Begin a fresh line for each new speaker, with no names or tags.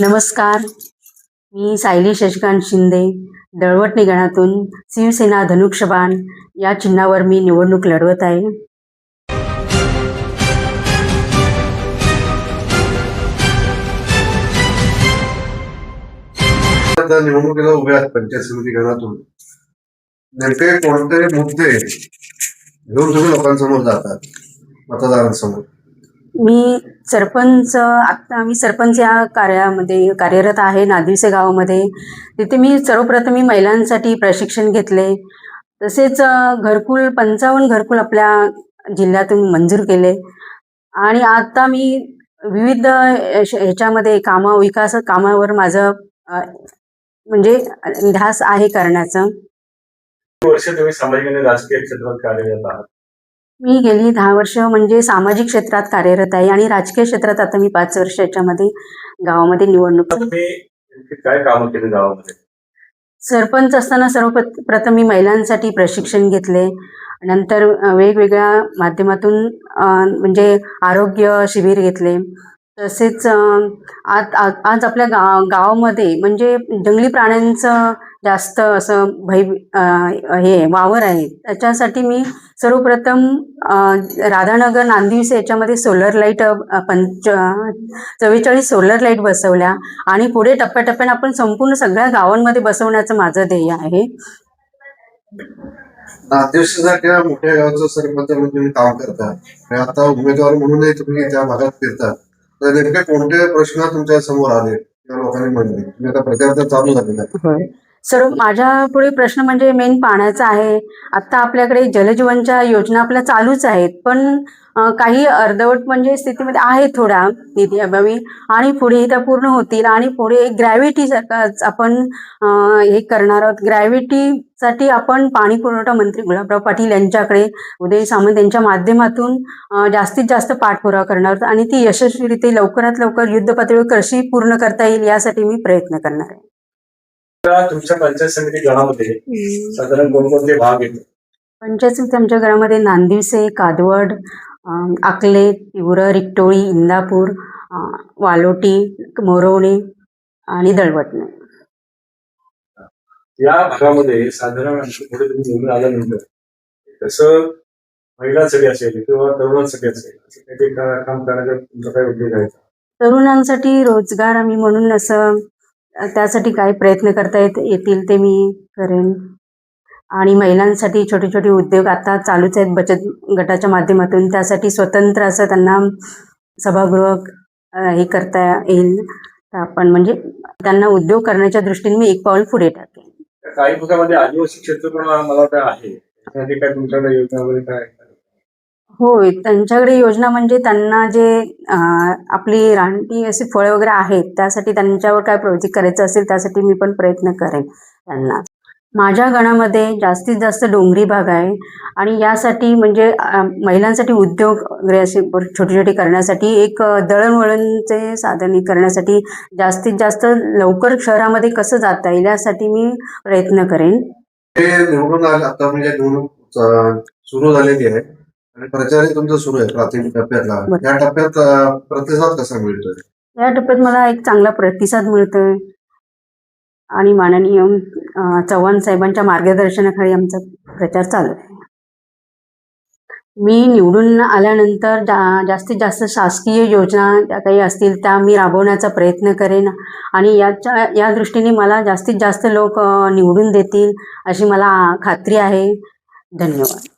नमस्कार. मी सायली शशिकांत शिंदे दळवट निगणातून शिवसेना धनुक्षबाण या चिन्हावर मी निवडणूक लढवत आहे.
आता निवडणुकीला उभे आहेत पंचायत समिती गणातून. नेमके कोणते मुद्दे घेऊन तुम्ही लोकांसमोर जातात मतदारांसमोर?
मी सरपंच आत्ता मी सरपंच या कार्यामध्ये कार्यरत आहे नादिवसे गावामध्ये. तिथे मी सर्वप्रथम मी महिलांसाठी प्रशिक्षण घेतले. तसेच घरकुल पंचावन्न घरकुल आपल्या जिल्ह्यातून मंजूर केले. आणि आता मी विविध ह्याच्यामध्ये कामं विकास कामावर माझं म्हणजे ध्यास आहे करण्याचं.
वर्ष तुम्ही सामाजिक आणि राजकीय क्षेत्रात कार्यरत आहात.
मी गेली दहा वर्ष म्हणजे सामाजिक क्षेत्रात कार्यरत आहे आणि राजकीय क्षेत्रात आता मी पाच वर्ष याच्यामध्ये गावामध्ये निवडणूक
काय कामं केली गावामध्ये?
सरपंच असताना सर्वप्रथ प्रथम मी महिलांसाठी प्रशिक्षण घेतले. नंतर वेगवेगळ्या माध्यमातून म्हणजे आरोग्य शिबिर घेतले. तसेच आज आज- आज आपल्या गा गावामध्ये म्हणजे जंगली प्राण्यांचं जास्त असं भय हे वावर आहे. त्याच्यासाठी मी सर्वप्रथम राधानगर नांदिवसे याच्यामध्ये सोलर लाइट पंच चव्वेचाळीस सोलर लाइट बसवल्या आणि पुढे टप्प्याटप्प्याने आपण संपूर्ण सगळ्या गावांमध्ये बसवण्याचं माझं ध्येय आहे.
नागदेशासारख्या मोठ्या गावचं सरपंच म्हणून तुम्ही काम करता. आणि आता उमेदवार म्हणूनही तुम्ही त्या भागात फिरता. तर नेमके कोणते प्रश्न तुमच्यासमोर आले? त्या लोकांनी म्हणले. तुम्ही आता प्रचार तर चालू झालेला
सर माझ्या पुढे प्रश्न म्हणजे मेन पाण्याचा आहे. आता आपल्याकडे जलजीवनच्या योजना आपल्या चालूच आहेत पण काही अर्धवट म्हणजे स्थितीमध्ये आहे थोड्या निधी अभावी आणि पुढे त्या पूर्ण होतील आणि पुढे ग्रॅव्हिटी सारखाच आपण हे करणार आहोत. ग्रॅव्हिटीसाठी आपण पाणी पुरवठा मंत्री गुलाबराव पाटील यांच्याकडे उदय सामंत यांच्या माध्यमातून जास्तीत जास्त पाठपुरावा करणार आहोत आणि ती यशस्वीरित्या लवकरात लवकर युद्ध पातळीवर कशी पूर्ण करता येईल यासाठी मी प्रयत्न करणार आहे.
तुमच्या पंचायत समिती गणामध्ये साधारण कोणकोणते भाग येतो
पंचायत समिती आमच्या घरामध्ये नांदिवसे कादवड आकले तिवरं रिक्टोळी इंदापूर वालोटी मोरवणे आणि दळवटणे.
या भागामध्ये साधारण पुढे तुम्ही निवडून आल्यानंतर तसं महिलांसाठी असेल किंवा तरुणांसाठी असेल असं काहीतरी का- काम करण्याचा तुमचा काय उद्योग आहे?
तरुणांसाठी रोजगार आम्ही म्हणून असं त्यासाठी काय प्रयत्न करता येत येतील ते मी करेन. आणि महिलांसाठी छोटे छोटे उद्योग आता चालूच आहेत बचत गटाच्या माध्यमातून. त्यासाठी स्वतंत्र असं त्यांना सभागृह हे करता येईल. तर आपण म्हणजे त्यांना उद्योग करण्याच्या दृष्टीने मी एक पाऊल पुढे टाकेन.
काही भागामध्ये आदिवासी क्षेत्र पण मला वाटतं आहे. त्यासाठी काय तुमच्याकडे योजना वगैरे काय?
होय त्यांच्याकडे योजना म्हणजे त्यांना जे आपली रानटी असे फळं वगैरे आहेत त्यासाठी त्यांच्यावर काय प्रोजेक्ट करायचं असेल त्यासाठी मी पण प्रयत्न करेन त्यांना. माझ्या गणामध्ये जास्तीत जास्त डोंगरी भाग आहे आणि यासाठी म्हणजे महिलांसाठी उद्योग वगैरे असे छोटे छोटे करण्यासाठी एक दळणवळणचे साधन करण्यासाठी जास्तीत जास्त लवकर शहरामध्ये कसं जाता येईल यासाठी मी प्रयत्न करेन.
निवडून आता म्हणजे निवडणूक सुरू झालेली आहे. प्रचारही तुमचा सुरू आहे प्राथमिक टप्प्यातला.
बरं.
या टप्प्यात अं, प्रतिसाद कसा मिळतोय?
या टप्प्यात मला एक चांगला प्रतिसाद मिळतोय. आणि माननीय अं, चव्हाण साहेबांच्या मार्गदर्शनाखाली आमचा प्रचार चालू आहे. मी निवडून आल्यानंतर जा जास्तीत जास्त शासकीय योजना ज्या काही असतील त्या मी राबवण्याचा प्रयत्न करेन. आणि याच्या या दृष्टीने मला जास्तीत जास्त लोक अं, निवडून देतील अशी मला खात्री आहे. धन्यवाद.